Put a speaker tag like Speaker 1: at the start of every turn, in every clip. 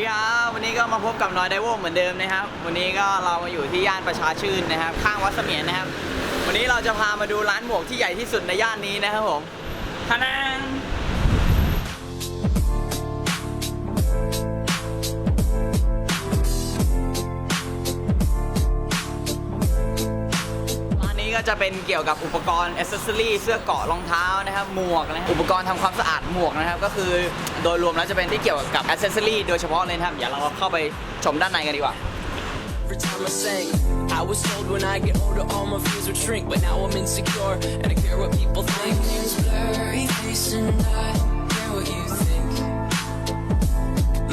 Speaker 1: ดีครับวันนี้ก็มาพบกับน้อยไดโวเหมือนเดิมนะครับ วันนี้ก็เรามาอยู่ที่ย่านประชาชื่นนะครับ ข้างวัดเสมียนนะครับ วันนี้เราจะพามาดูร้านหมวกที่ใหญ่ที่สุดในย่านนี้นะครับผมทานัง ก็จะเป็นเกี่ยวกับอุปกรณ์อ c เซสซอรี่เสื้อเกราะรองเท้านะครับหมวกนะครับอุปกรณ์ทำความสะอาดหมวกนะครับ ก็คือโดยรวมแล้วจะเป็นที่เกี่ยวกับอ c เซสซอรี่โดยเฉพาะเลยนะครับเดี๋ยวเราเข้าไปชมด้านในกันดีกว่า
Speaker 2: Every time I sang, I was told when I get older all my fears would shrink. But now I'm insecure and I care what people think.
Speaker 3: My name's blurry face and I care what you think.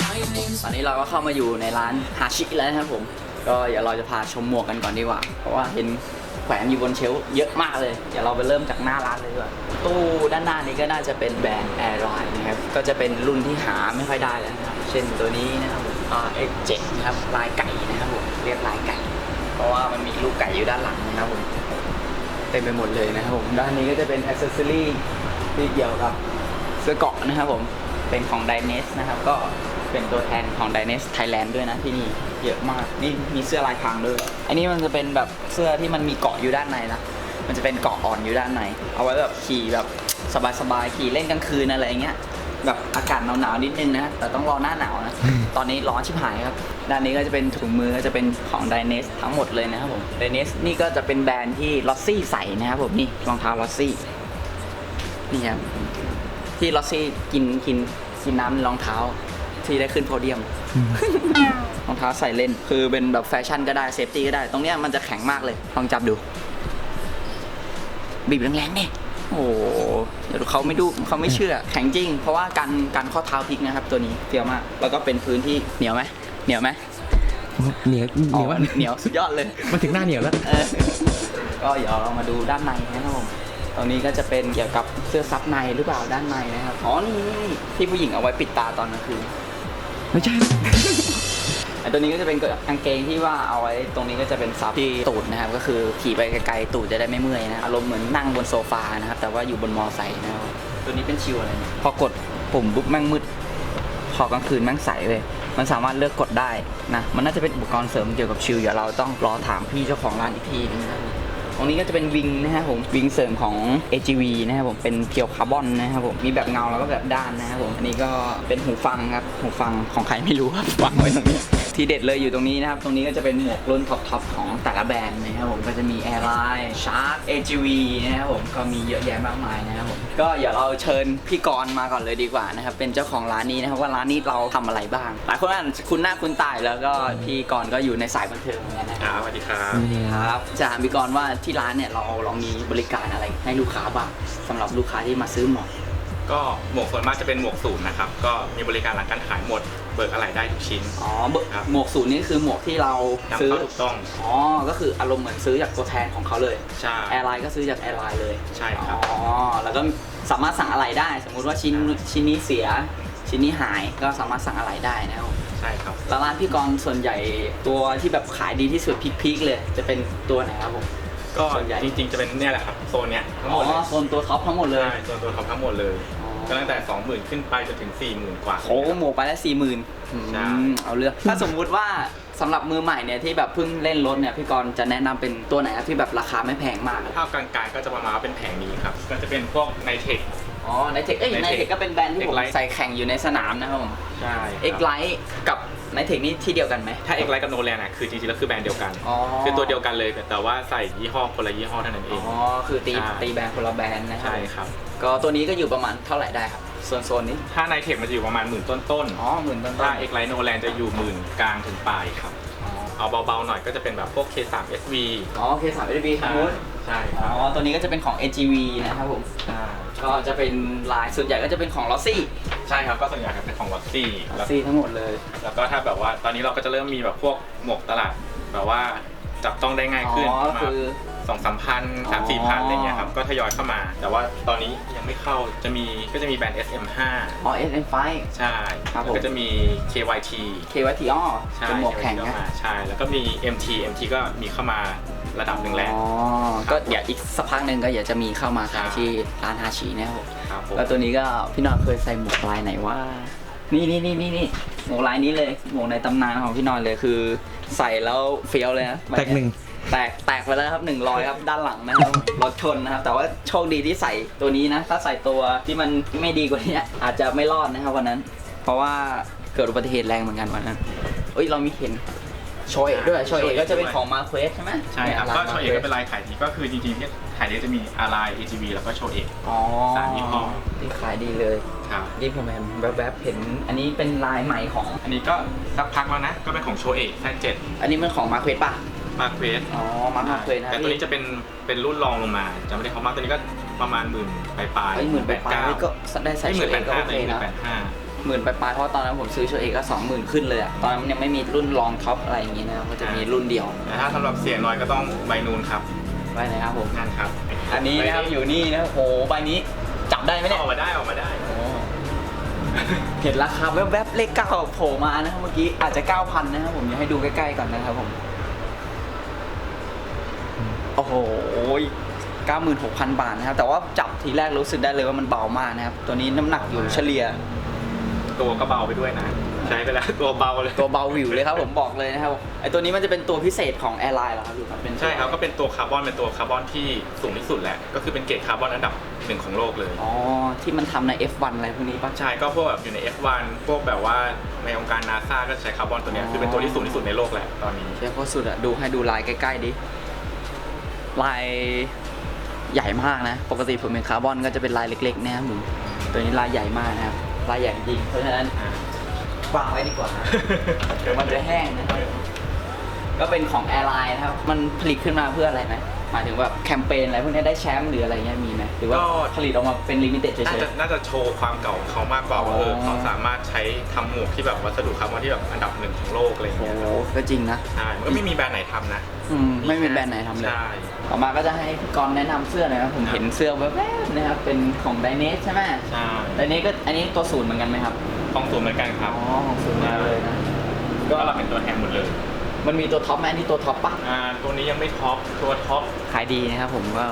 Speaker 3: My name's
Speaker 1: ตอนนี้เราก็เข้ามาอยู่ในร้านฮาชิแล้วนะครับผม ก็เดี๋ยวเราจะพาชมหมวกกันก่อนดีกว่า เพราะว่าเห็น แขวนอยู่บนเชลฟ์เยอะมากเลย เดี๋ยวเราไปเริ่มจากหน้าร้านเลยดีกว่าตู้ด้านหน้านี้ก็น่าจะเป็นแบรนด์ Airline นะครับ ก็จะเป็นรุ่นที่หาไม่ค่อยได้แล้วนะครับ เช่นตัวนี้นะครับผม RX7 นะครับลายไก่นะครับผมเรียกลายไก่ เพราะว่ามันมีลูกไก่อยู่ด้านหลังนะครับผมเต็มไปหมดเลยนะครับผมด้านนี้ก็จะเป็นอ c เซสซอรี่ที่เกี่ยวกับเสื้อเกาะนะครับผมเป็นของ d y n e s นะครับก็ เป็นตัวแทนของ d y n e s Thailand ด้วยนะที่นี่เยอะมาก นี่มีเสื้อลายพรางด้วย อันนี้มันจะเป็นแบบเสื้อที่มันมีเกาะอยู่ด้านในนะมันจะเป็นเกาะอ่อนอยู่ด้านใน เอาไว้แบบขี่แบบสบายๆขี่เล่นกลางคืนอะไรอย่างเงี้ยแบบอากาศหนาวๆนิดนึงนะ แต่ต้องรอหน้าหนาวนะ ตอนนี้ร้อนชิบหายครับ ด้านนี้ก็จะเป็นถุงมือก็จะเป็นของ d y n e s ทั้งหมดเลยนะครับผม d y n e s นี่ก็จะเป็นแบรนด์ที่ลอสซี่ใส่นะครับผมนี่รองเท้าลอสซี่นี่ครับที่ลอสซี่กินกินกินน้ำในรองเท้า ที่ได้ขึ้นโพเดียมรองเท้าใส่เล่น คือเป็นแบบแฟชั่นก็ได้เซฟตี้ก็ได้ ตรงเนี้ยมันจะแข็งมากเลย ลองจับดู บีบแรงๆเนี่ยโอ้โหเดี๋ยวเขาไม่ดูเขาไม่เชื่อ แข็งจริง เพราะว่าการการข้อเท้าพลิกนะครับ ตัวนี้เฟี้ยวมาก แล้วก็เป็นพื้นที่เหนียวไหมเหนียวไหม
Speaker 4: เหนียวเหนียว
Speaker 1: อ๋อเหนียวสุดยอดเลย
Speaker 4: มันถึงหน้าเหนียวแล้ว
Speaker 1: เออก็เดี๋ยวเรามาดูด้านในนะครับผมตรงนี้ก็จะเป็นเกี่ยวกับเสื้อซับในหรือเปล่าด้านในนะครับ อ๋อ นี่นี่นี่ที่ผู้หญิงเอาไว้ปิดตาตอนกลางคืน
Speaker 4: ไม่ใช่
Speaker 1: ไอ้ตัวนี้ก็จะเป็นกางเกงที่ว่าเอาไว้ตรงนี้ก็จะเป็นซับที่ตูดนะครับ ก็คือขี่ไปไกลๆตูดจะได้ไม่เมื่อยนะอารมณ์เหมือนนั่งบนโซฟานะครับ แต่ว่าอยู่บนมอไซค์นะครับตัวนี้เป็นชิวอะไรเนี่ยพอกดปุ่มปุ๊บแม่งมืดพอกลางคืนแม่งใสเลย มันสามารถเลือกกดได้นะ มันน่าจะเป็นอุปกรณ์เสริมเกี่ยวกับชิลเดี๋ยวเราต้องรอถามพี่เจ้าของร้านอีกทีนึงนะครับ ตรงนี้ก็จะเป็นวิงนะครับผมวิงเสริมของ AGV นะครับผมเป็นเพียวคาร์บอนนะครับผมมีแบบเงาแล้วก็แบบด้านนะครับผมอันนี้ก็เป็นหูฟังครับหูฟังของใครไม่รู้ครับวางไว้ตรงนี้ ที่เด็ดเลยอยู่ตรงนี้นะครับ ตรงนี้ก็จะเป็นหมวกรุ่นท็อปๆของแต่ละแบรนด์นะครับผมก็จะมี Airline Shark AGV นะครับผมก็มีเยอะแยะมากมายนะครับผมก็เดี๋ยวเราเชิญพี่กรณ์มาก่อนเลยดีกว่านะครับเป็นเจ้าของร้านนี้นะครับว่าร้านนี้เราทำอะไรบ้าง หลายคนอาจจะคุ้นหน้าคุ้นตาอยู่แล้วก็พี่กรณ์ก็อยู่ในสายบันเทิงเหมือนกันนะครับ
Speaker 5: ครับสวัสดีครับ
Speaker 4: นี่ค
Speaker 1: ครับรับจะถามพี่กรณ์ว่าที่ร้านเนี่ยเราเรามีบริการอะไรให้ลูกค้าบ้างสำหรับลูกค้าที่มาซื้อหมวก
Speaker 5: ก็หมวกส่วนมากจะเป็นหมวกศูนย์นะครับ ก็มีบริการหลังการขายหมด เบิกอะไรได้ทุกชิ้น
Speaker 1: อ๋อเบอร์
Speaker 5: ครับ
Speaker 1: หมวกศูนย์นี่คือหมวกที่เรา
Speaker 5: นำ
Speaker 1: ซื้อ
Speaker 5: เข้าถูกต้อง
Speaker 1: อ๋อ ก็คืออารมณ์เหมือนซื้อจากตัวแทนของเขาเลย
Speaker 5: ใช่
Speaker 1: แอร์ไลน์ก็ซื้อจากแอร์ไลน์เลย
Speaker 5: ใช่ครับ
Speaker 1: อ๋อ แล้วก็สามารถสั่งอะไรได้ สมมุติว่าชิ้นชิ้นนี้เสีย ชิ้นนี้หายก็สามารถสั่งอะไรได้นะครับ
Speaker 5: ใช่ครับ
Speaker 1: แล้วร้านพี่กรณ์ส่วนใหญ่ตัวที่แบบขายดีที่สุดพีคๆเลย จะเป็นตัวไหนครับผม
Speaker 5: ก็
Speaker 1: ส่วนใหญ่
Speaker 5: จริงๆจะเป็นเนี่ยแหละครับโซนเนี้ยทั้งห
Speaker 1: อ๋
Speaker 5: มดเลย
Speaker 1: อโซนตัวท็อปทั้งหมดเลย
Speaker 5: ใช่โซนตัวท็อปทั้งหมดเลย
Speaker 1: อ๋อ
Speaker 5: ก็ตั้งแต่ 20,000 ขึ้นไปจนถึง 40,000 กว่า
Speaker 1: โอ้หมวกไปแล้วสี่หมื่น
Speaker 5: ใช่
Speaker 1: เอาเรื่อง ถ้าสมมุติว่าสำหรับมือใหม่เนี่ยที่แบบเพิ่งเล่นรถเนี่ยพี่กรณ์จะแนะนำเป็นตัวไหนครับที่แบบราคาไม่แพงมากอะ
Speaker 5: ถ้ากลางๆก็จะประมาณว่าเป็นแผงนี้ครับ ก็จะเป็นพวกในเทค
Speaker 1: อ๋อในเทคเอ้ยใน
Speaker 5: Nitec
Speaker 1: เทคก็เป็นแบรนด์ที่ผม
Speaker 5: X-Lite
Speaker 1: ใส่แข่งอยู่ในสนามนะครับผม
Speaker 5: ใช่
Speaker 1: เอ็กไลท์กับในเทคนี่ที่เดียวกันไหม
Speaker 5: ถ้าเอกไลท์กับโนแลนอะคือจริงๆแล้วคือแบรนด์เดียวกัน
Speaker 1: อ๋อ
Speaker 5: คือตัวเดียวกันเลยแต่ว่าใส่ยี่ห้อคนละยี่ห้อเท่านั้นเอ
Speaker 1: อ๋
Speaker 5: ง
Speaker 1: อ คือตี
Speaker 5: ใช่
Speaker 1: ตีแบรนด์คนละแบรนด์นะครั
Speaker 5: ใช่ครับ
Speaker 1: ก็ตัวนี้ก็อยู่ประมาณเท่าไหร่ได้ครับส่วนโซนนี้
Speaker 5: ถ้าในเทคมันจะอยู่ประมาณหมื่นต้นๆ
Speaker 1: อ๋อหมื่นต้นๆ
Speaker 5: ถ้าเอกไลท์โนแลนจะอยู่หมื่นกลางถึงปลายครับ
Speaker 1: อ๋อ
Speaker 5: เอาเบาๆหน่อยก็จะเป็นแบบพวก K3 SV
Speaker 1: อ๋อโอเคสามเอบีทางนู้น
Speaker 5: ใช่ค
Speaker 1: อ๋
Speaker 5: รั
Speaker 1: อบตัวนี้ก็จะเป็นของ AGV นะครับผม
Speaker 5: ใช่
Speaker 1: ก็จะเป็นลายส่วนใหญ่ก็จะเป็นของลอสซี่
Speaker 5: ใช่ครับก็ส่วนใหญ่ครับเป็นของวัคซี่
Speaker 1: ลอ
Speaker 5: แล้
Speaker 1: ส
Speaker 5: ว
Speaker 1: ซี่ทั้งหมดเลย
Speaker 5: แล้วก็ถ้าแบบว่าตอนนี้เราก็จะเริ่มมีแบบพวกหมวกตลาดแบบว่าจับต้องได้ง่ายขึ้น
Speaker 1: อ๋อ
Speaker 5: ประมา
Speaker 1: คื
Speaker 5: ณ
Speaker 1: อ
Speaker 5: สองสามพันสามสี่พันอะไรเงี้ยครับก็ทยอยเข้ามา แต่ว่าตอนนี้ยังไม่เข้าจะมีก็จะมีแบรนด์ SM5
Speaker 1: อ๋อ SM5
Speaker 5: ใช่
Speaker 1: ครับผม
Speaker 5: แล้วก็จะมี KYT
Speaker 1: KYT อ๋อ
Speaker 5: ใช่
Speaker 1: เป็นหมวกแข่ง
Speaker 5: เข้า
Speaker 1: นะ
Speaker 5: มาใช่แล้วก็มี MT MT ก็มีเข้ามาระดับหนึ่งแล้ว
Speaker 1: อ๋อ ก็เดี๋ยวอีกสักพักหนึ่งก็อยากจะมีเข้ามาขาย
Speaker 5: ใช่
Speaker 1: ที่ร้านฮาชินะครับผม
Speaker 5: ครับผม
Speaker 1: แล้วตัวนี้ก็พี่นอนเคยใส่หมวกลายไหนว่า นี่นี่นี่นี่นี่หมวกลายนี้เลยหมวกในตำนานของพี่นอยเลยคือ ใส่แล้วเฟี้ยวเลยนะ
Speaker 4: แตกหนึ่ง
Speaker 1: แตกแตกไปแล้วครับหนึ่งรอยครับด้านหลังนะครับรถชนนะครับ แต่ว่าโชคดีที่ใส่ตัวนี้นะ ถ้าใส่ตัวที่มันไม่ดีกว่านี้ อาจจะไม่รอดนะครับวันนั้น เพราะว่าเกิดอุบัติเหตุแรงเหมือนกันวันนั้นเอ้ยเรามีเห็นโชเอกด้วยโชเอกก็จะเป็นของมาเควสใช่ไหม
Speaker 5: ใช่ครับ
Speaker 1: นี่ย
Speaker 5: ก็
Speaker 1: ร้าน
Speaker 5: โชว์เอกก็เป็นลายขายดีก็คือจริงๆที่ขายดีจะมีอาร์ไล AGV แล้วก็โชว์เอก
Speaker 1: อ๋อ
Speaker 5: สามยี่ห้อ
Speaker 1: ที่ขายดีเลย
Speaker 5: ครับ
Speaker 1: นี่ผมเห็นแวบๆเห็น อันนี้เป็นลายใหม่ของ
Speaker 5: อันนี้ก็สักพักแล้วนะ ก็เป็นของโชว์เอกแท่เจ็ด
Speaker 1: อันนี้เป็นของมาเควสป่ะ
Speaker 5: มาเควส
Speaker 1: อ๋อมามาเควสนะ
Speaker 5: แต่ตัวนี้จะเป็นเป็นรุ่นรองลงมาจะไม่ได้เขามากตัวนี้ก็ประมาณหมื่นปลายปลาย
Speaker 1: ไอ้หมื่นไปปลายๆก็ได้ใส่
Speaker 5: ห
Speaker 1: โช
Speaker 5: มื่น
Speaker 1: เอ
Speaker 5: แป
Speaker 1: ก
Speaker 5: ด
Speaker 1: ก็
Speaker 5: ห้า
Speaker 1: โอ
Speaker 5: ห
Speaker 1: เค
Speaker 5: มื่น
Speaker 1: นะ
Speaker 5: แปดห้า
Speaker 1: หมื่นไปปลายๆเพราะตอนนั้นผมซื้อโชเอกก็สองหมื่นขึ้นเลยอะตอนนั้นมันยังไม่มีรุ่นรองท็อปอะไรอย่างงี้นะครับก็จะมีรุ่นเดียว
Speaker 5: แต่ถ้าสำหรับเสียน้อยก็ต้องใบนูนครับ
Speaker 1: ไว้นะครับผม
Speaker 5: นั่นครับ
Speaker 1: อันนี้นะครับอยู่นี่นะครับโหใบนี้จับได้ไหม
Speaker 5: ไม่
Speaker 1: เนี่ย
Speaker 5: ออกมาได้ออกมาได้
Speaker 1: โอ้เห็นราคาแวบๆเลขเก้าโผล่มานะครับเมื่อกี้อาจจะ 9,000 นะครับผมอยากให้ดูใกล้ๆก่อนนะครับผม โอ้โห96,000 บาทนะครับ แต่ว่าจับทีแรกรู้สึกได้เลยว่ามันเบามากนะครับ ตัวนี้น้ำหนักอยู่เฉลี่ย
Speaker 5: ตัวก็เบาไปด้วยนะ ใช้ไปแล้วตัวเบาเลย
Speaker 1: ตัวเบาวิวเลยครับผมบอกเลยนะครับไอตัวนี้มันจะเป็นตัวพิเศษของแอร์ไลน์เหรอครับหรือมันเป็น
Speaker 5: ใช่ครับก็เป็นตัวคาร์บอนเป็นตัวคาร์บอนที่สูงที่สุดแหละก็คือเป็นเกรดคาร์บอนอันดับหนึ่งของโลกเลย
Speaker 1: อ๋อที่มันทำใน F1 อะไรพวกนี้ปะ
Speaker 5: ใช่ก็พวกแบบอยู่ใน F1 พวกแบบว่าในองค์การนาซาก็ใช้คาร์บอนตัวเนี้ยคือเป็นตัวที่สูงที่สุดในโลกแหละตอนนี้
Speaker 1: เชฟโคตรสุดอะดูให้ดูลายใกล้ๆดิ ลายใหญ่มากนะ ปกติผมเป็นคาร์บอนก็จะเป็นลายเล็ก ๆ นะครับผมตัวนี้ลายใหญ่มากนะครับ ลายใหญ่จริงเพราะฉะนั้นวางไว้ดีกว่าเดี๋ยวมันจะแห้งนะครับ ก็เป็นของแอร์ไลน์นะครับ มันผลิตขึ้นมาเพื่ออะไรไหม หมายถึงแบบแคมเปญอะไรพวกนี้ได้แชมป์หรืออะไรเงี้ยมีไหมหรือว่า
Speaker 5: ก็
Speaker 1: ผลิตออกมาเป็นลิมิเต็ดเฉ
Speaker 5: น่ายจะน่าจะโชว์ความเก่าของเขามากกว่าว่าเออ
Speaker 1: อ๋อ
Speaker 5: เขาสามารถใช้ทำหมวกที่แบบวัสดุคาร์บอนที่แบบอันดับหนึ่งของโลกอะไรอย่าง
Speaker 1: ๆโอ้
Speaker 5: เงี้ย
Speaker 1: โหก็จริงนะ
Speaker 5: ใช่มันก็ไม่มีแบรนด์ไหนทำนะ
Speaker 1: อืมไม่มีแบรนด์ไหนทำเลย
Speaker 5: ใช่
Speaker 1: ต่อมาก็จะให้พี่กรณ์แนะนำเสื้อหน่อยครับผม
Speaker 5: ครับ
Speaker 1: เห็นเสื้อแวบๆนะครับเป็นของไดเนสใช่ไหม
Speaker 5: ใช่
Speaker 1: ไดเนสก็อันนี้ตัวศูนย์เหมือนกันไหมครับ
Speaker 5: ของสูงเหมือนกันครับ
Speaker 1: อ๋อของศูนย์มาเลยนะ
Speaker 5: ก็เราเป็นตัวแทนหมดเลย
Speaker 1: มันมีตัวท็อปไหมอันนี้ตัวท็อปปะ
Speaker 5: อ่าตัวนี้ยังไม่ท็อปตัวท็อป
Speaker 1: ขายดีนะครับผมก็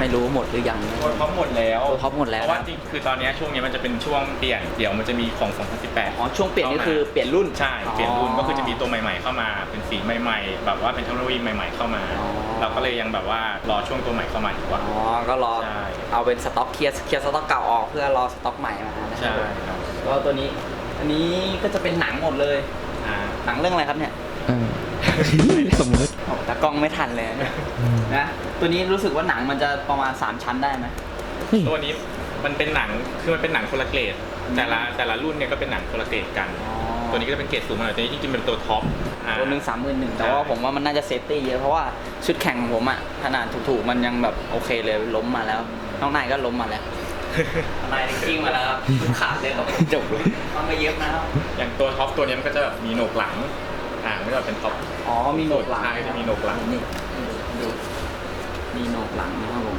Speaker 1: ไม่รู้หมดหรือยังนะ
Speaker 5: ตัวท็อปหมดแล้ว
Speaker 1: ตัวท็อปหมดแล้ว
Speaker 5: เพราะว่าจริงคือตอนเนี้ยช่วงนี้มันจะเป็นช่วงเปลี่ยนเดี๋ยวมันจะมีของ 2018
Speaker 1: อ๋อ ช่วงเปลี่ยนนี่คือเปลี่ยนรุ่น
Speaker 5: ใช่ เปลี่ยนรุ่นก็คือจะมีตัวใหม่ ๆ เข้ามาเป็นสีใหม่ ๆ แบบว่าเป็นเทคโนโลยีใหม่ ๆ เข้ามา
Speaker 1: อ๋อ
Speaker 5: เราก็เลยยังแบบว่ารอช่วงตัวใหม่เข้ามาดีกว่า
Speaker 1: อ๋อ ก็รอ
Speaker 5: ใช่
Speaker 1: เอาเป็นสต็อกเคลียร์เคลียร์สต็อกเก่าออกเพื่อรอสต็อกใหม่มานะค
Speaker 5: ใช่
Speaker 1: รับ
Speaker 5: ครับ
Speaker 1: ก็ตัวนี้ อันนี้ก็จะเป็นหนังหมดเลย
Speaker 5: อ่า
Speaker 1: หนังเรื่องอะไรครับเนี่ย
Speaker 4: เออ สมมติ
Speaker 1: โอ้แต่กล้องไม่ทันเลยนะนะ ตัวนี้รู้สึกว่าหนังมันจะประมาณ 3 ชั้นได้ไหม
Speaker 4: เฮ้ย
Speaker 5: ตัวนี้มันเป็นหนังคือมันเป็นหนังคนละเกรดแต่ละแต่ละรุ่นเนี่ยก็เป็นหนังคนละเกรดกัน ตัวนี้ก็จะเป็นเกรดสูงมาหน่อยตัวนี้จริงๆเป็นตัวท็อปอ่า
Speaker 1: ตัวหนึ่งสามหมื่นหนึ่งแต่
Speaker 5: ใช่
Speaker 1: ว่าผมว่ามันน่าจะเซฟตี้เยอะเพราะว่าชุดแข่งของผมอะขนาดถูกๆมันยังแบบโอเคเลยล้มมาแล้วน้องนายก็ล้มมาแล้วน้องนายกิ้งมาแล้วครับขาดเลยครับจบเลยมันไม่เยอะนะครับ
Speaker 5: อย่างตัวท็อปตัวนี้มันก็จะแบบมีโหนกหลัง อ่ามันก็จะเป็นท็อป
Speaker 1: อ๋อมีโหนกหลัง
Speaker 5: ใช่จะมีโหนกหลัง
Speaker 1: นี่ดูมีโหนกหลังนะครับผม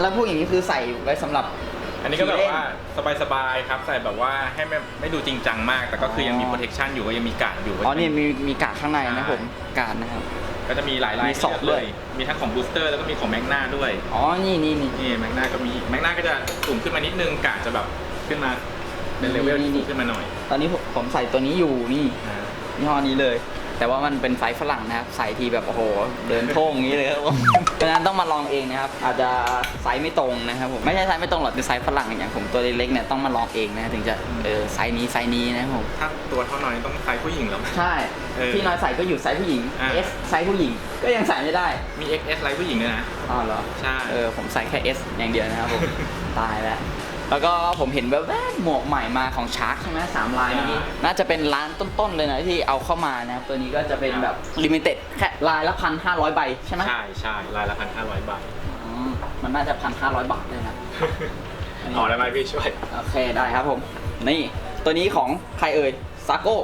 Speaker 1: แล้วพวกอย่างนี้คือใส่ไว้สำหรับ
Speaker 5: อันนี้ก็แบบว่าสบายๆครับใส่แบบว่าให้ไม่ไม่ดูจริงจังมาก แต่ก็คือยังมี protection อยู่ก็ยังมีการดอยู่
Speaker 1: อ๋อนี่มีมีกาดข้างในนะ
Speaker 5: ใช่
Speaker 1: ผมกาดนะครับ
Speaker 5: ก็จะมีหลายลาย
Speaker 1: มีสอบด้วย
Speaker 5: มีทั้งของบูสเตอร์แล้วก็มีของแมกนาด้วย
Speaker 1: อ๋อนี่นี่นี่
Speaker 5: นี่แมกนาก็มีแมกนาก็จะสูงขึ้นมานิดนึงกาดจะแบบขึ้นมาเป็นเลเวลที่สูงขึ้นมาหน่อย
Speaker 1: ตอนนี้ผมผมใส่ตัวนี้อยู่นี่
Speaker 5: อ่า
Speaker 1: ยี่ห้อนี้เลย แต่ว่ามันเป็นไซส์ฝรั่งนะครับใส่ทีแบบโอ้โห เดินโท่งอย่างนี้เลยครับผมเพราะฉะนั้นต้องมาลองเองนะครับ อาจจะไซส์ไม่ตรงนะครับผมไม่ใช่ไซส์ไม่ตรงหรอกเป็นไซส์ฝรั่งอย่างผมตัวเล็กๆเนี่ยต้องมาลองเองนะถึงจะเออไซส์นี้ไซส์นี้นะครับผม
Speaker 5: ถ้าตัวเท่าน้อยต้องไซส์ผู้หญิงแล้ว
Speaker 1: ใช่
Speaker 5: เออ
Speaker 1: ที่น้อยใส่ก็อยู่ไซส์ผู้หญิง
Speaker 5: อ่า
Speaker 1: S ไซส์ผู้หญิงก็ยังใส่ไม่ได้
Speaker 5: มี XS ไซส์ผู้หญิงด้วยนะ
Speaker 1: อ๋อเหรอ
Speaker 5: ใช่
Speaker 1: เออผมใส่แค่ S อย่างเดียวนะครับผม ตายแล้ว แล้วก็ผมเห็นแบบหมวกใหม่มาของชาร์กใช่ไหมสามลายเมื่อกี้น่าจะเป็นร้านต้นๆเลยนะที่เอาเข้ามานะครับตัวนี้ก็จะเป็นแบบลิมิเต็ดแค่ลายละพันห้าร้อยใบใช่ไหม
Speaker 5: ใช่ใช่ลายละพันห้าร้อยบาท
Speaker 1: อืมมันน่าจะพันห้าร้อยบาทเลยนะ
Speaker 5: อ๋อได้ไหมพี่ช่วย
Speaker 1: โอเคได้ครับผม นี่ตัวนี้ของใครเอ่ยซาโก้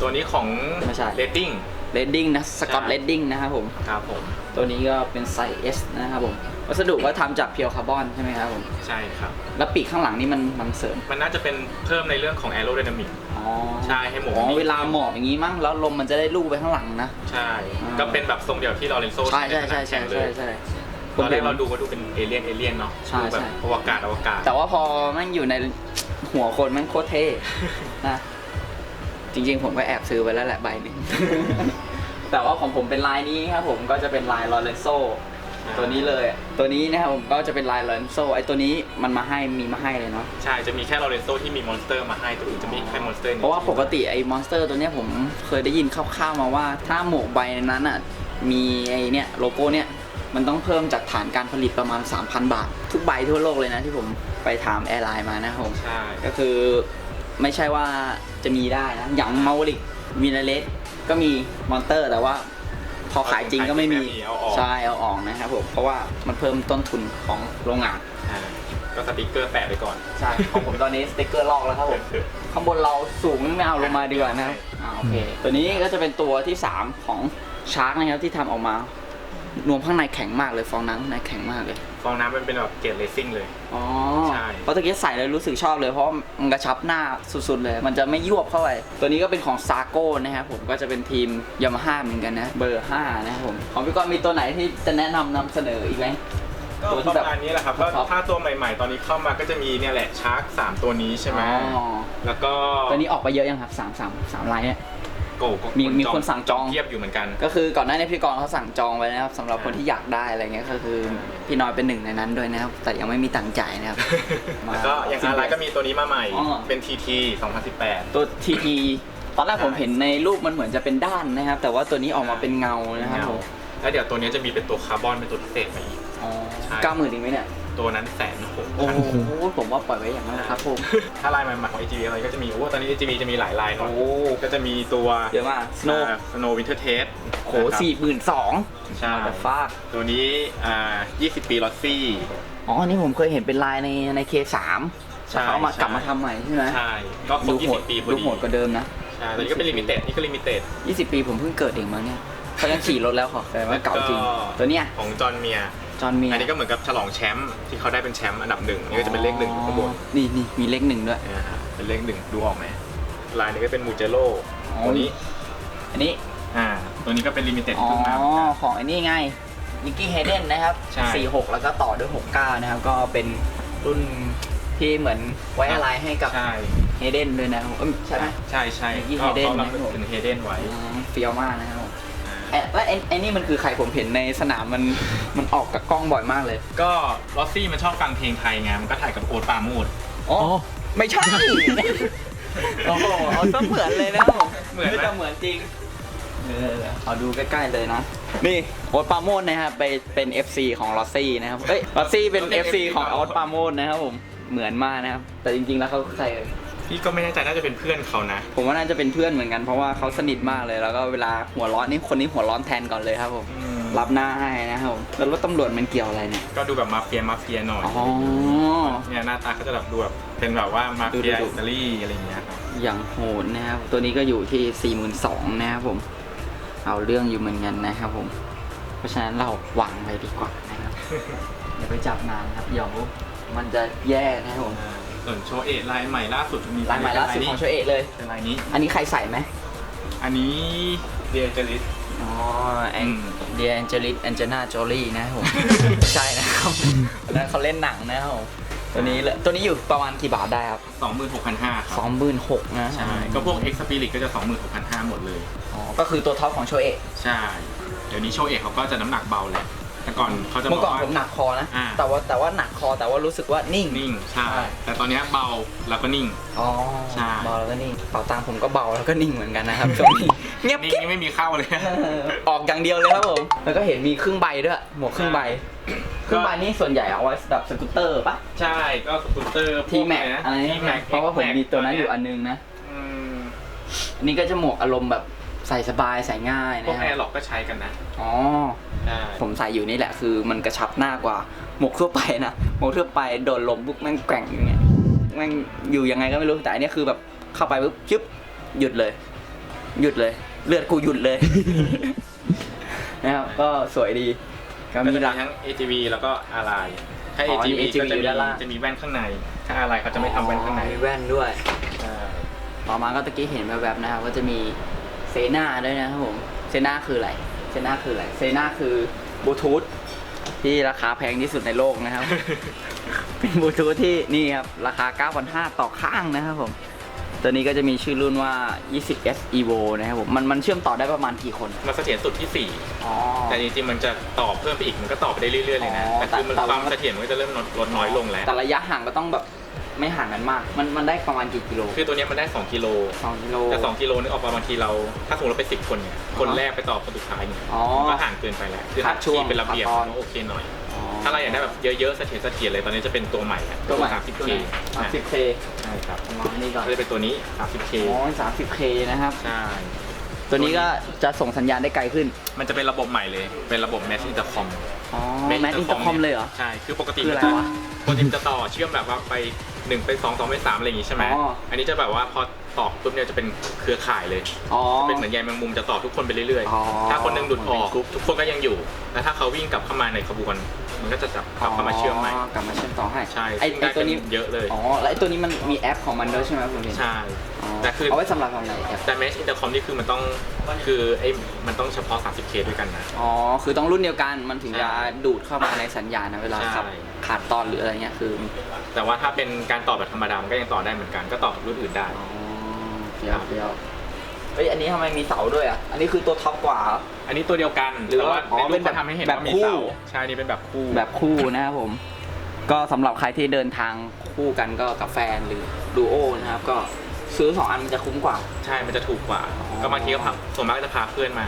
Speaker 5: ตัวนี้ของ
Speaker 1: ไม่ใช่
Speaker 5: เรตติ้ง
Speaker 1: เลดดิ้งนะสกอต
Speaker 5: ใช่
Speaker 1: เลดดิ้งนะครับผม
Speaker 5: ครับผม
Speaker 1: ตัวนี้ก็เป็นไซส์ S นะครับผม วัสดุก็ทำจากเพียวคาร์บอนใช่ไหมครับผม
Speaker 5: ใช่ครับ
Speaker 1: แล้วปีกข้างหลังนี่มันมันเสริม
Speaker 5: มันน่าจะเป็นเพิ่มในเรื่องของแอโร d y นามิก
Speaker 1: อ๋อ
Speaker 5: ใช่ให้หมวก
Speaker 1: อ๋อ
Speaker 5: มันนิ่ง
Speaker 1: เวลาหมอบอย่างนี้มั้ง แล้วลมมันจะได้ลู่ไปข้างหลังนะ
Speaker 5: ใช่
Speaker 1: อ่า
Speaker 5: ก็เป็นแบบทรงเดียวที่ลอเรนโซ
Speaker 1: ใช่ใช่ใช่ใช่
Speaker 5: เล
Speaker 1: ใช่
Speaker 5: ย
Speaker 1: ใช่
Speaker 5: ตอนแรกเราดูก็ดูเป็นเอเลี่ยนเอเลี่ยนเนาะ
Speaker 1: ใช่
Speaker 5: ดูแบบ
Speaker 1: ใช่
Speaker 5: อวกาศอวกาศ
Speaker 1: แต่ว่าพอมันอยู่ในหัวคนแมันโคตรเท่นะ จริง ๆ ผมก็แอบซื้อไว้แล้วแหละใบหนึ่ง แต่ว่าของผมเป็นลายนี้ครับผมก็จะเป็นลายลอเรนโซ ตัวนี้เลย ตัวนี้นะครับผมก็จะเป็นลายลอเรนโซไอตัวนี้มันมาให้มีมาให้เลยเนาะ
Speaker 5: ใช่ จะมีแค่ลอเรนโซที่มีมอนสเตอร์มาให้ ตัวอื่นจะมีแค่มอนสเตอร์
Speaker 1: เพราะว่าปกติไอ้มอนสเตอร์ตัวเนี้ยผมเคยได้ยินคร่าวๆมาว่า ถ้าหมวกใบนั้นอะมีไอ้เนี่ยโลโก้เนี่ยมันต้องเพิ่มจากฐานการผลิตประมาณ 3,000 บาท ทุกใบทั่วโลกเลยนะที่ผมไปถามแอร์ไลน์มานะครับผม
Speaker 5: ใช่
Speaker 1: ก็คือไม่ใช่ว่าจะมีได้นะอย่างมาวลิกมินาเลสก็มีมอนเตอร์แต่ว่า พอขายจริงก็ไม่มี
Speaker 5: เอาออก
Speaker 1: ใช่เอาออกนะครับผมเพราะว่ามันเพิ่มต้นทุนของโรงงาน
Speaker 5: อ่าก็สติกเกอร์แปะไปก่อน
Speaker 1: ใช่ของผมตอนนี้สติ๊กเกอร์ลอกแล้วครับผมข้างบนเราสูงไม่เอาลงมาดีกว่านะครับอ่าโอเคตัวนี้ก็จะเป็นตัวที่ 3 ของชาร์กนะครับที่ทำออกมา นวมข้างในแข็งมากเลยฟองน้ำข้างในแข็งมากเลย
Speaker 5: ฟองน้ำมันเป็นแบบเกรดเลสซิ่งเลย
Speaker 1: อ๋อ
Speaker 5: ใช่
Speaker 1: เพราะตะกี้ใส่แล้วรู้สึกชอบเลยเพราะมันกระชับหน้าสุดๆเลย มันจะไม่ยวบเข้าไปตัวนี้ก็เป็นของซาโก้นะครับผมก็จะเป็นทีมยามาฮ่าเหมือนกันนะ เบอร์ 5 นะครับผมของพี่กรณ์มีตัวไหนที่จะแนะนำนำเสนออีกไหม
Speaker 5: ก็
Speaker 1: ตัวที่
Speaker 5: ป
Speaker 1: แบบ
Speaker 5: ระมาณนี้แหละครับก็
Speaker 1: ท็อป
Speaker 5: ถ้าตัวใหม่ๆ ตอนนี้เข้ามาก็จะมีเนี่ยแหละชาร์กสามตัวนี้ใช่ไหม
Speaker 1: อ๋อ
Speaker 5: แล้วก็
Speaker 1: ตัวนี้ออกไปเยอะยังครับ3 3 3ลายเนี่ย
Speaker 5: โกก็
Speaker 1: มีมีคนสั่งจอง
Speaker 5: เทียบอยู่เหมือนกัน
Speaker 1: ก็คือก่อนหน้านี้พี่กรณ์เขาสั่งจองไว้นะครับสำหรับคนที่อยากได้อะไรเงี้ยก็คือพี่น้อยเป็นหนึ่งในนั้นด้วยนะครับ แต่ยังไม่มีตังค์จ่ายนะครับมา
Speaker 5: แล้วก็อย่างอะไรก็มีตัวนี้มาใหม่
Speaker 1: อ๋อ
Speaker 5: เป็น TT 2018
Speaker 1: ตัวทีทีตอนแรกผมเห็นในรูปมันเหมือนจะเป็นด้านนะครับ แต่ว่าตัวนี้ออกมาเป็นเงานะครับผม
Speaker 5: แล้วเดี๋ยวตัวนี้จะมีเป็นตัวคาร์บอนเป็นตัวพิเศษมาอีก
Speaker 1: อ๋อ
Speaker 5: ใช่
Speaker 1: เก้าหมื่นเองไหมเนี่ย
Speaker 5: ตัวนั้นแสนหก
Speaker 1: โอ้โหผมว่าปล่อยไว้อย่างนั้นนะครับผม
Speaker 5: ถ้าลายใหม่ๆของ AGV อะไรก็จะมีโอ้ตอนนี้ AGV จะมีหลายลายหน่อย
Speaker 1: โอ้
Speaker 5: ก็จะมีตัว
Speaker 1: เยอะมาก Snow
Speaker 5: Snow Winter Test
Speaker 1: โหสี่หมื่นสอง
Speaker 5: ใช่
Speaker 1: แต่ฟาก
Speaker 5: ตัวนี้อ่า20ปีลอสซี่
Speaker 1: อ๋ออันนี่ผมเคยเห็นเป็นลายในในเคสาม
Speaker 5: ใช่
Speaker 1: เขาเอามา
Speaker 5: ใช่
Speaker 1: กลับมาทำใหม่ใช่ไหม
Speaker 5: ใช่ก็คร
Speaker 1: ดู
Speaker 5: บ
Speaker 1: โหด
Speaker 5: 20ปีพอ
Speaker 1: ดู
Speaker 5: ดี
Speaker 1: โหดกว่าเดิมนะ
Speaker 5: ใช่ตัวนี้ก็เป็นลิมิเต็ดนี่ก็ลิมิเต็ด
Speaker 1: 20ปีผมเพิ่งเกิดเองมั้งเนี่ยเขายังขี่รถแล้วขอแต่ว่าเก่าจริง
Speaker 5: แล้วก็
Speaker 1: ตัวเนี้ย
Speaker 5: ของจอห์นเมีย
Speaker 1: จอห์นเมีย
Speaker 5: อันนี้ก็เหมือนกับฉลองแชมป์ที่เขาได้เป็นแชมป์อันดับหนึ่งนี่ก็จะเป็นเลขหนึ่งอยู่ข้างบน
Speaker 1: นี่นี่มีเลขหนึ่งด้วย
Speaker 5: นะฮะเป็นเลขหนึ่งดูออกไหมลายนี้ก็เป็นมูเจโร่
Speaker 1: อ๋อ
Speaker 5: ตัวนี้
Speaker 1: อันนี้
Speaker 5: อ่าตัวนี้ก็เป็นลิมิเต็ด
Speaker 1: อ๋อ
Speaker 5: ที่เพิ่งมาเหมือนกัน
Speaker 1: ของไอ้นี่ไงนิกกี้เฮเดนนะครับ
Speaker 5: ใช่
Speaker 1: 46 แล้วก็ต่อด้วย 69 นะครับ ก็เป็นรุ่นที่เหมือนไว้อะไรให้กับ
Speaker 5: ใช่
Speaker 1: เฮเดนด้วยนะครับเอ้ยใช่ไหม
Speaker 5: ใช่ใช่
Speaker 1: Nicky
Speaker 5: ก็
Speaker 1: Hayden
Speaker 5: เขารับ
Speaker 1: นะครับผม
Speaker 5: ถึงเฮเดนไว้
Speaker 1: อืมเฟี้ยวมากนะครับผม
Speaker 5: อ่า
Speaker 1: เอ๊ะแล้วไอ้ไอ้นี่มันคือใครผมเห็นในสนามมันมันออกกับกล้องบ่อยมากเลย
Speaker 5: ก็ลอสซี่มันชอบฟังเพลงไทยไงมันก็ถ่ายกับโอ๊ตปราโมด
Speaker 1: อ๋อไม่ใช่ โอ้โหเอาซะเหมือนเลยนะผม
Speaker 5: เหมือนไหม
Speaker 1: จะเหมือนจริงเออเอาดูใกล้ๆเลยนะ นี่โอ๊ตปราโมดนะครับไปเป็น FC ของลอสซี่นะครับเอ้ยลอสซี่เป็น FC ของโอ๊ตปราโมดนะครับผมเหมือนมากนะครับ แต่จริงๆแล้วเขาคือใครเอ่ย
Speaker 5: พี่ก็ไม่แน่ใจน่าจะเป็นเพื่อนเขานะ
Speaker 1: ผมว่าน่าจะเป็นเพื่อนเหมือนกันเพราะว่าเขาสนิทมากเลย แล้วก็เวลาหัวร้อนนี่คนนี้หัวร้อนแทนก่อนเลยครับผม
Speaker 5: อืม
Speaker 1: รับหน้าให้นะครับผมแล้วรถตำรวจมันเกี่ยวอะไรเนี่ย
Speaker 5: ก็ดูแบบมาเฟียมาเฟียหน่อย
Speaker 1: อ๋อ
Speaker 5: เนี่ยหน้าตาเขาจะแบบดูแบบเป็นแบบว่ามาเฟีย
Speaker 1: ดูดุๆ
Speaker 5: อิตาลีอะไรอย่างเงี้ยครับ
Speaker 1: อย่างโหดนะครับตัวนี้ก็อยู่ที่ 4 2 0 0 0นะครับผม เอาเรื่องอยู่เหมือนกันนะครับผม เพราะฉะนั้นเราวางไปดีกว่านะครับ อย่าไปจับนานครับเดี๋ยวมันจะแย่นะครับผม
Speaker 5: ส่วนโชเอะลายใหม่ล่าสุดมี
Speaker 1: ลายใหม่ล่าสุดของโชเอะเลย
Speaker 5: เป็นลายนี้
Speaker 1: อันนี้ใครใส่ไหม
Speaker 5: อันนี้เดียเจลิส
Speaker 1: อ๋อแอ
Speaker 5: อื
Speaker 1: ง
Speaker 5: ม
Speaker 1: เดียแองเจลิสแองเจนาโจลี่นะครับผมใช่นะครับอันนั้นเขาเล่นหนังนะครับผมตัวนี้เลยตัวนี้อยู่ประมาณกี่บาทได้ครับ
Speaker 5: สองหมื่นหกพันห้าค
Speaker 1: ส
Speaker 5: รั
Speaker 1: อบงหมื่นหกนะ
Speaker 5: ใช่ก็พวก X Spirit ก็จะสองหมื่นหกพันห้าหมดเลย
Speaker 1: อ๋อก็คือตัวท็อปของโชเอะ
Speaker 5: ใช่ เดี๋ยวนี้โชเอะเขาก็จะน้ำหนักเบาเลย แต่ก่อนเขาจะบ
Speaker 1: เมื่
Speaker 5: อ
Speaker 1: อกก่อน
Speaker 5: ว่า
Speaker 1: ผมหนักคอนะ
Speaker 5: อ่า
Speaker 1: แต่ว่าแต่ว่าหนักคอแต่ว่ารู้สึกว่านิ่ง
Speaker 5: นิ่งใช่
Speaker 1: ใช่
Speaker 5: แต่ตอนเนี้ยเบาแล้วก็นิ่ง
Speaker 1: อ๋อ
Speaker 5: ใช่
Speaker 1: เบาแล้วก็นิ่งเป่าตังค์ผมก็เบาแล้วก็นิ่งเหมือนกันนะครับ ช่วงนี้เงียบ
Speaker 5: นิ่ง
Speaker 1: กิ๊บ
Speaker 5: นี่ไม่มีเข้าเลย
Speaker 1: ออกอย่างเดียวเลยครับผม แล้วก็เห็นมีครึ่งใบด้วย หมวกครึ่งใบ ครึ่งใบนี่ส่วนใหญ่เอาไว้สำหรับสกูตเตอร์ปะ
Speaker 5: ใช่ก็สกูตเตอร์
Speaker 1: ทีแม็ก
Speaker 5: นะ
Speaker 1: อะไร
Speaker 5: ที
Speaker 1: นี่
Speaker 5: แม็ก
Speaker 1: เพราะว่าผมมีตัวนั้นอยู่อันนึงนะ
Speaker 5: อืม
Speaker 1: อันนี้ก็จะหมวกอารมณ์แบบใส่สบายใส่ง่าย
Speaker 5: พวก
Speaker 1: นะ
Speaker 5: แอ
Speaker 1: ฮะ
Speaker 5: ร์ล็อกก็ใช้กันนะ
Speaker 1: อ๋อ
Speaker 5: ใช่
Speaker 1: ผมใส่อยู่นี่แหละคือมันกระชับหน้ากว่าหมวกทั่วไปนะหมวกทั่วไปโดนลมปุ๊บแม่งแกว่งอย่างเงี้ยแม่งอยู่ยังไงก็ไม่รู้แต่อันนี้คือแบบเข้าไปปุ๊บชึบหยุดเลย หยุดเลย เลือดกูหยุดเลยนะครับก็สวยดีก็
Speaker 5: ก็
Speaker 1: มี
Speaker 5: จะ
Speaker 1: ห
Speaker 5: มี
Speaker 1: ลัก
Speaker 5: ทั้ง AGV แล้วก็ Ally ถ้า
Speaker 1: อ๋ออัน
Speaker 5: AGV
Speaker 1: นี้
Speaker 5: ก็จะ
Speaker 1: AGV
Speaker 5: มี
Speaker 1: ด้านล่าง
Speaker 5: จะมีแว่นข้างใน ถ้า Ally เขาจะไม่ทำแว่นข้างใน
Speaker 1: มีแว่นด้วย
Speaker 5: ใช่
Speaker 1: ต่อมาก็ตะกี้เห็นแบบๆนะครับก็จะมีเซนาด้วยนะครับผมเซนาคืออะไร เซนาคืออะไรเซนาคือบลูทูธที่ราคาแพงที่สุดในโลกนะครับ เป็นบลูทูธที่นี่ครับ ราคา 9,500 ต่อข้างนะครับผม ตัวนี้ก็จะมีชื่อรุ่นว่า 20S Evo นะครับผมมันมันเชื่อมต่อได้ประมาณกี่คน
Speaker 5: มันเสถียรสุดที่
Speaker 1: อ๋อ
Speaker 5: 4 แต่จริงๆมันจะต่อเพิ่มไปอีกมันก็ต่อไปได้เรื่อยๆเลยนะ
Speaker 1: อ๋อ
Speaker 5: แต่คือมัน
Speaker 1: แต่
Speaker 5: ความ
Speaker 1: แต่ว่า
Speaker 5: เสถียรมันก็จะเริ่มลดลดน้อยลงแล้ว
Speaker 1: แต่ระยะห่างก็ต้องแบบ ไม่ห่างกันมาก มันมันได้ประมาณกี่กิโล
Speaker 5: คือตัวเนี้ยมันได้ 2กิโล
Speaker 1: สองกิโล
Speaker 5: แต่2กิโลนึกออกมาบางทีเรา ถ้าสมมติเราไป 10 คนเนี่ยคนแรกไปต่อคนสุดท้ายเนี่ย
Speaker 1: อ๋อ
Speaker 5: มันก็ห่างเกินไปแล้วคือ
Speaker 1: ขา
Speaker 5: ถ้า
Speaker 1: ดช่วง
Speaker 5: ขี่เป็นระเบียบ
Speaker 1: ขาดตอน
Speaker 5: มันก็โอเคหน่อย
Speaker 1: อ๋อ
Speaker 5: ถ้าเราอยากได้แบบเยอะๆเสถียรเสถียรเลยตอนนี้จะเป็นตัวใหม่อะ
Speaker 1: ตัวใหม่
Speaker 5: 30K
Speaker 1: สามสิบเค
Speaker 5: ใช่ครับ
Speaker 1: ประมาณนี้ก่อน
Speaker 5: ก็จะเป็นตัวนี้ 30K
Speaker 1: อ๋อสามสิบเคนะครับ
Speaker 5: ใช่
Speaker 1: ตัวนี้ก็จะส่งสัญญาณได้ไกลขึ้น
Speaker 5: มันจะเป็นระบบใหม่เลย เป็นระบบ Mesh Intercom
Speaker 1: อ๋อ แมทอินเตอร์คอมเลยเหรอ
Speaker 5: ใช่ คือปกติ
Speaker 1: คืออะไร
Speaker 5: มันจ
Speaker 1: วะ
Speaker 5: ปกติมันจะต่อเชื่อมแบบว่าไป 1ไป2 2ไป3อะไรอย่างงี้ใช่ไหม
Speaker 1: อ๋อ
Speaker 5: อันนี้จะแบบว่าพอต่อปุ๊บเนี่ยจะเป็นเครือข่ายเลย
Speaker 1: อ๋อ
Speaker 5: เป็นเหมือนใยแมงมุมจะต่อทุกคนไปเรื่อย
Speaker 1: อ๋อ
Speaker 5: ๆ ถ้าคนหนึงหลุดออกทุกคนก็ยังอยู่แล้วถ้าเขาวิ่งกลับเข้ามาในขบวน มันก็จะจับกลับเข้ามาเชื่อมใหม่
Speaker 1: กลับมาเชื่อมต่อให้
Speaker 5: ใช่
Speaker 1: ไอ
Speaker 5: ซึ่ง
Speaker 1: ไอ
Speaker 5: ได้
Speaker 1: ตัวนี้
Speaker 5: กันเยอะเลย
Speaker 1: อ๋อแล้วไอตัวนี้มันมีแอปของมันด้วยใช่ไหมคุณเห็น
Speaker 5: ใช่
Speaker 1: อ๋อ
Speaker 5: แต่คือ
Speaker 1: เอาไว้สำหรับทำอะไรแอป
Speaker 5: แต่ Mesh Intercom นี่คือมันต้องคือไอ้มันต้องเฉพาะ 30K ด้วยกันนะ
Speaker 1: อ๋อ คือต้องรุ่นเดียวกันมันถึงจะ
Speaker 5: ใช่
Speaker 1: ดูดเข้ามาในสัญญาณนะเวลา
Speaker 5: ใช่
Speaker 1: ขับขาดตอนหรืออะไรเงี้ยคือ
Speaker 5: แต่ว่าถ้าเป็นการต่อแบบธรรมดามันก็ยังต่อได้เหมือนกัน ก็ต่อกับรุ่นอื่นได้
Speaker 1: อ๋อเฟี้ยวเฟี้ยวเฮ้ยอันนี้ทำไมมีเสาด้วยอะ อันนี้คือตัวท็อปกว่าเหรอ
Speaker 5: อันนี้ตัวเดียวกัน
Speaker 1: หรือ
Speaker 5: แต่
Speaker 1: ว่า
Speaker 5: ว่า
Speaker 1: อ๋อ
Speaker 5: ในรู
Speaker 1: เป็
Speaker 5: ป
Speaker 1: นแบบ
Speaker 5: เขาทำให้เห็น
Speaker 1: แบบ
Speaker 5: ว่ามี
Speaker 1: คู่
Speaker 5: เสาใช่นี่เป็นแบบคู่
Speaker 1: แบบคู่นะครับผม ก็สำหรับใครที่เดินทางคู่กันก็กับแฟนหรือดูโอนะครับ ก็ซื้อสองอันมันจะคุ้มกว่า
Speaker 5: ใช่ มันจะถูกกว่า
Speaker 1: อ๋อ
Speaker 5: ก็บางทีก็พาส่วนมากก็จะพาเพื่อนมา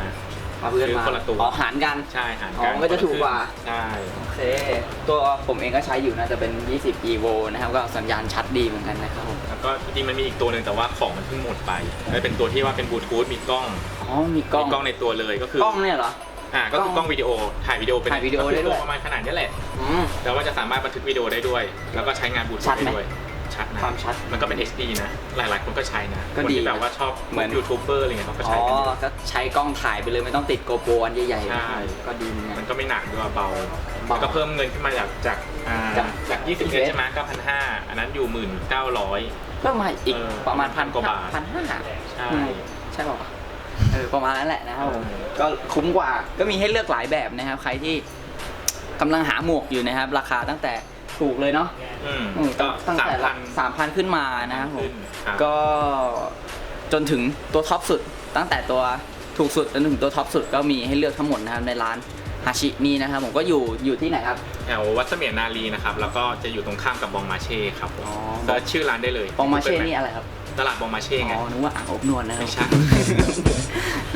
Speaker 1: พาเพื่อน
Speaker 5: ซื้อ
Speaker 1: มา
Speaker 5: คนละตัว
Speaker 1: อ๋อหารกัน
Speaker 5: ใช่หาร
Speaker 1: อ๋
Speaker 5: กั
Speaker 1: อมันก็จะถูกกว่า
Speaker 5: ใช่
Speaker 1: โอเค ตัวผมเองก็ใช้อยู่นะจะเป็น 20 evo นะครับ ก็สัญญาณชัดดีเหมือนกันนะครับผม
Speaker 5: แล้วก็จริงๆมันมีอีกตัวหนึ่งแต่ว่าของมันเพิ่งหมดไปมันเป็นตัวที่ว่าเป็นบลูทูธมีกล้อง
Speaker 1: อ๋อมีกล้อง
Speaker 5: มีกล้องในตัวเลยก็คือก
Speaker 1: ล้องเนี่ยเหรอ
Speaker 5: อ่าก็คือกล้องวิดีโอถ่ายวิดีโอเป็น
Speaker 1: ถ่ายวิดีโอได้ด้วย
Speaker 5: ก็คือตัวประมาณขนาดนี้แหละ
Speaker 1: อืม
Speaker 5: แต่ว่าจะสามารถบันทึกวิดีโอได้ด้วย แล้วก็ใช้งานบลูทู
Speaker 1: ชั
Speaker 5: ธ
Speaker 1: ดไหม
Speaker 5: ได้ด้วย ชัดนะ
Speaker 1: ความชัด
Speaker 5: มันก็เป็น HD นะหลายๆคนก็ใช้นะ
Speaker 1: ก็
Speaker 5: คน
Speaker 1: ดี
Speaker 5: ที่แบบว่าชอบ
Speaker 1: เหมือน
Speaker 5: ยูทูบเบอร์อะไรเงี้ยเขาก็
Speaker 1: อ๋
Speaker 5: ใช้
Speaker 1: อ
Speaker 5: กันอยู่
Speaker 1: ก็ใช้กล้องถ่ายไปเลยไม่ต้องติดโกโปรอันใหญ่ๆ
Speaker 5: ใช่
Speaker 1: ก็ดีเหมือนกั
Speaker 5: มันน ก็ไม่หนักด้วยเบา
Speaker 1: เบา
Speaker 5: แล้วก็เพิ่มเงินขึ้นมาจากจากอ่า
Speaker 1: จาก
Speaker 5: จาก 20เซนใช่ไหม9,500 อันนั้นอยู่ 1,900
Speaker 1: เพิ่มมาอีก
Speaker 5: เออ
Speaker 1: ประมาณพัน
Speaker 5: กว่าบาท
Speaker 1: พันห้า
Speaker 5: ใช่
Speaker 1: ใช่ป่าวะเออประมาณนั้นแหละนะครับผม
Speaker 5: เออ
Speaker 1: ก็คุ้มกว่าก็มีให้เลือกหลายแบบนะครับ ใครที่กำลังหาหมวกอยู่นะครับ ราคาตั้งแต่ ถูกเลยเนาะ
Speaker 5: อืม
Speaker 1: อืม
Speaker 5: ก็
Speaker 1: ตั้ง
Speaker 5: สาม
Speaker 1: แต่
Speaker 5: พัน
Speaker 1: สามพันขึ้นมานะครับผม
Speaker 5: ขึ้นครับ
Speaker 1: ก็จนถึงตัวท็อปสุด ตั้งแต่ตัวถูกสุดจนถึงตัวท็อปสุดก็มีให้เลือกทั้งหมดนะครับในร้านฮาชินี่นะครับผมก็อยู่อยู่ที่ไหนครับ
Speaker 5: แถววัดเสมียนนารีนะครับ แล้วก็จะอยู่ตรงข้ามกับบองมาเช่ครับผม
Speaker 1: อ๋อ
Speaker 5: เซิร์ชชื่อร้านได้เลย
Speaker 1: ปองมาเช่นี่อะไรครับ
Speaker 5: ตลาดบองมาเช่ไง
Speaker 1: อ๋อนึกว่าอ่างอบนวลนะครับ
Speaker 5: ไม่ใช่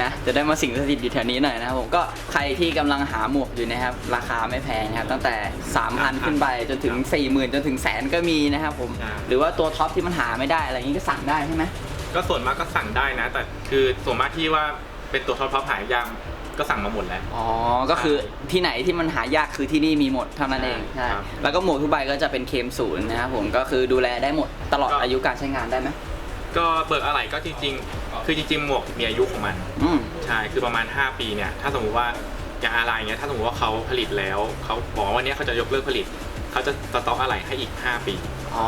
Speaker 1: นะ จะได้มาสิ่งสถิตอยู่แถวนี้หน่อยนะครับผม ก็ใครที่กำลังหาหมวกอยู่นะครับ ราคาไม่แพงนะครับ ตั้งแต่ 3,000 ขึ้นไปจนถึง 40,000 จนถึงแสนก็มีนะครับผม
Speaker 5: ใช่
Speaker 1: หรือว่าตัวท็อปที่มันหาไม่ได้อะไรอย่างนี้ก็สั่งได้ใช่ไหม
Speaker 5: ก็ส่วนมากก็สั่งได้นะ แต่คือส่วนมากที่ว่าเป็นตัวท็อปท็อปหายากก็สั่งมาหมดแล้ว
Speaker 1: อ๋อ ก็คือที่ไหนที่มันหายากคือที่นี่มีหมดเท่านั้นเอง
Speaker 5: ใช่
Speaker 1: ใช่
Speaker 5: ครับ
Speaker 1: แล้วก็หมวกทุกใบก็จะเป็นเคมศูนย์นะครับผม ก็คือดูแลได้หมดตลอด
Speaker 5: ก็
Speaker 1: อายุการใช้งานได้ไหม
Speaker 5: ก็เบิกอะไรก็จริง ๆ คือจริงๆ หมวกมีอายุของมัน
Speaker 1: อืม
Speaker 5: ใช่ คือประมาณ 5 ปีเนี่ย ถ้าสมมติว่าอย่างอะไรเงี้ย ถ้าสมมติว่าเขาผลิตแล้วเขาบอกว่าวันนี้เขาจะยกเลิกผลิต เขาจะสต็อกอะไรให้อีก 5 ปี
Speaker 1: อ๋อ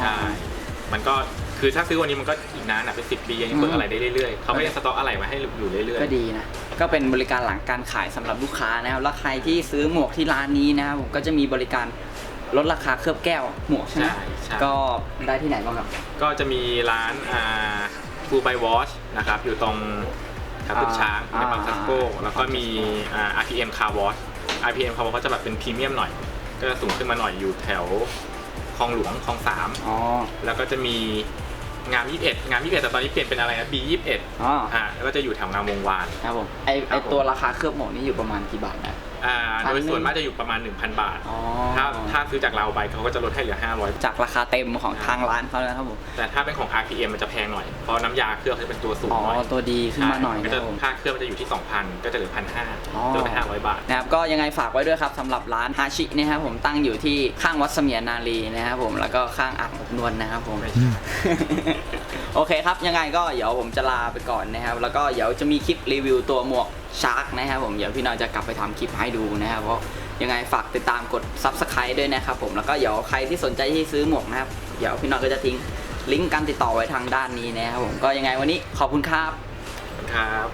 Speaker 5: ใช่ มันก็ คือถ้าซื้อวันนี้มันก็อีกนานอะเป็นสิปียังเบิกอะไรได้เรื่อยๆ เขาก็ยังสต็อกอะไรไว้ให้อยู่เรื่อย
Speaker 1: ก็ดีนะ ก็เป็นบริการหลังการขายสำหรับลูกค้านะครับ แล้วใครที่ซื้อหมวกที่ร้านนี้นะครับผมก็จะมีบริการ ลดราคาเคลือบแก้วหมวก
Speaker 5: ๆ
Speaker 1: ใช่ไหม
Speaker 5: ใช่ใช่
Speaker 1: ก็ได้ที่ไหนบ้างครับ
Speaker 5: ก็จะมีร้านอ่าฟูไบวอชนะครับอยู่ตรงแถวตึกช้างในบางซัสโกแล้วก็มีอ่า RPM Car Wash RPM Car Wash ก็จะแบบเป็นพรีเมียมหน่อย ก็จะสูงขึ้นมาหน่อยอยู่แถวคลองหลวงคลองสาม
Speaker 1: อ๋อ
Speaker 5: แล้วก็จะมีงาม21งาม21แต่ตอนนี้เปลี่ยนเป็นอะไรนะ B 21
Speaker 1: อ๋อ
Speaker 5: อ่าแล้วก็จะอยู่แถวงามวงวาน
Speaker 1: ครับผม ไอ
Speaker 5: ครั
Speaker 1: ไอบ
Speaker 5: ผม
Speaker 1: ตัวราคาเคลือบหมวกนี่อยู่ประมาณกี่บาทนะ
Speaker 5: อ่า
Speaker 1: พัน
Speaker 5: โด
Speaker 1: หนึ่
Speaker 5: ย
Speaker 1: ง
Speaker 5: ส่วนมากจะอยู่ประมาณ 1,000 บาท
Speaker 1: อ๋อ
Speaker 5: ถ้าถ้าซื้อจากเราไปเขาก็จะลดให้เหลือ 500
Speaker 1: จากราคาเต็มของทางร้านเขาแล้วครับผม
Speaker 5: แต่ถ้าเป็นของ RPM มันจะแพงหน่อย เพราะน้ำยาเคลือบเขาจะเป็นตัวสูง
Speaker 1: อ๋อ
Speaker 5: หน่อย
Speaker 1: ตัวดีขึ้นมาหน่อย
Speaker 5: ก็
Speaker 1: นะค
Speaker 5: จะ
Speaker 1: รับผม
Speaker 5: ค่าเครื่องมันจะอยู่ที่ 2,000 ก็จะเหลือ
Speaker 1: อ๋อ
Speaker 5: 1,500ลดไป500 บาท
Speaker 1: นะครับก็ยังไงฝากไว้ด้วยครับสำหรับร้านฮาชินะครับผมตั้งอยู่ที่ข้างวัดเสมียนนารีนะครับผมแล้วก็ข้างอ่างอบนวลนะครับผม
Speaker 5: ไม่ใช่
Speaker 1: โอเคครับ ยังไงก็เดี๋ยวผมจะลาไปก่อนนะครับ แล้วก็เดี๋ยวจะมีคลิปรีวิวตัวหมวกชาร์กนะครับผม เดี๋ยวพี่น้อยจะกลับไปทำคลิปให้ดูนะครับ เพราะยังไงฝากติดตามกด Subscribe ด้วยนะครับผม แล้วก็เดี๋ยวใครที่สนใจที่ซื้อหมวกนะครับ เดี๋ยวพี่น้อยก็จะทิ้งลิงก์การติดต่อไว้ทางด้านนี้นะครับผม ก็ยังไงวันนี้ขอบคุณครับ
Speaker 5: ครับ